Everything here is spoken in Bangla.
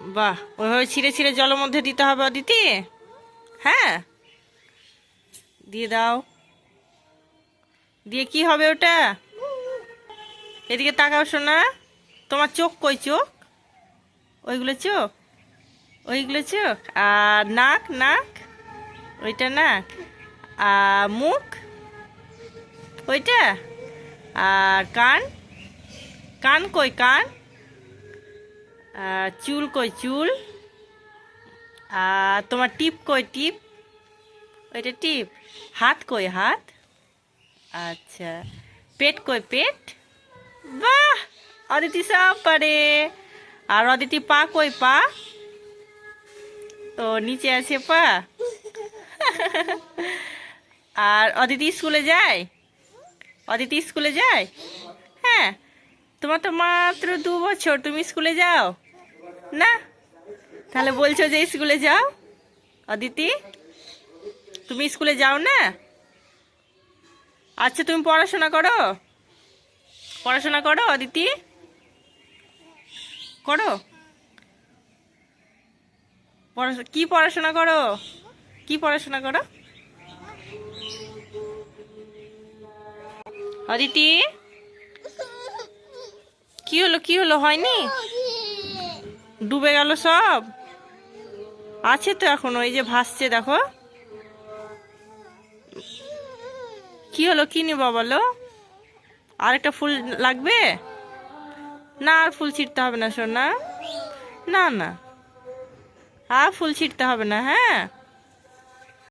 বাহ, ওইভাবে ছিঁড়ে ছিঁড়ে জলের মধ্যে দিতে হবে অদিতি? হ্যাঁ। দিয়ে দাও। দিয়ে কি হবে ওটা? এদিকে তাকাও শোনা তোমার চোখ কই চোখ? ওইগুলো চোখ? ওইগুলো চোখ? আর নাক নাক? ওইটা নাক। আর মুখ? ওইটা? আর কান? কান কই, কান? চুল কই চুল? আর তোমার টিপ কই টিপ? ওইটা টিপ। হাত কই হাত? আচ্ছা। পেট কই পেট? বাহ! অদিতি সব পারে। আর অদিতি পা কই পা? ও, নিচে আছে পা? আর অদিতি স্কুলে যায়? অদিতি স্কুলে যায়? হ্যাঁ। তোমার তো মাত্র দু বছর, তুমি স্কুলে যাও। না? তাহলে বলছো যে স্কুলে যাও, অদিতি? তুমি স্কুলে যাও না? আচ্ছা তুমি পড়াশোনা করো। পড়াশোনা করো, অদিতি? করো। কি পড়াশোনা করো? কি পড়াশোনা করো? অদিতি? হলো, কি হলো? হয়নি? ডুবে গেল সব? আছে তো এখন ওই যে ভাসছে, দেখো। কি হলো, কি নিবা বলো? আর একটা ফুল লাগবে? না, আর ফুল ছিঁড়তে হবে না, সোনা। না না। আর ফুল ছিঁড়তে হবে না হ্যাঁ?